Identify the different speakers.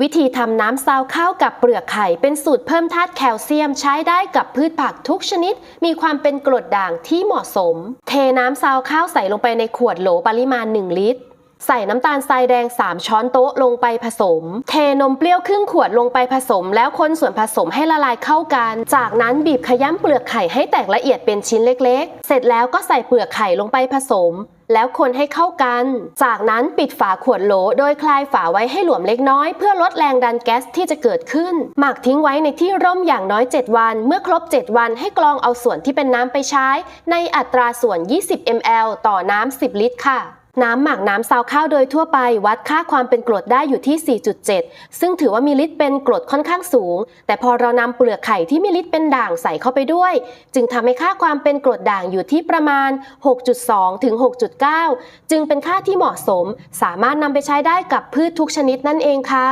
Speaker 1: วิธีทำน้ำซาวข้าวกับเปลือกไข่เป็นสูตรเพิ่มธาตุแคลเซียมใช้ได้กับพืชผักทุกชนิด มีความเป็นกรดด่างที่เหมาะสม เทน้ำซาวข้าวใส่ลงไปในขวดโหลปริมาณ 1 ลิตร ใส่น้ำตาลทรายแดง 3 ช้อนโต๊ะลงไปผสม เทนมเปรี้ยวครึ่งขวดลงไปผสม แล้วคนส่วนผสมให้ละลายเข้ากัน จากนั้นบีบขย้ำเปลือกไข่ให้แตกละเอียดเป็นชิ้นเล็ก ๆ เสร็จแล้วก็ใส่เปลือกไข่ลงไปผสม แล้วคนให้เข้ากัน จากนั้นปิดฝาขวดโหล โดยคลายฝาไว้ให้หลวมเล็กน้อยเพื่อลดแรงดันแก๊สที่จะเกิดขึ้น หมักทิ้งไว้ในที่ร่มอย่างน้อย 7 วัน เมื่อครบ 7 วันให้กรองเอาส่วนที่เป็นน้ำไปใช้ ในอัตราส่วน 20 ml ต่อน้ำ 10 ลิตรค่ะ น้ำหมักน้ำซาวข้าวโดยทั่วไปวัดค่าความเป็นกรดได้อยู่ที่ 4.7 ซึ่งถือว่ามีฤทธิ์เป็นกรดค่อนข้างสูง แต่พอเรานำเปลือกไข่ที่มีฤทธิ์เป็นด่างใส่เข้าไปด้วย จึงทำให้ค่าความเป็นกรดด่างอยู่ที่ประมาณ 6.2 ถึง 6.9 จึงเป็นค่าที่เหมาะสม สามารถนำไปใช้ได้กับพืชทุกชนิดนั่นเองค่ะ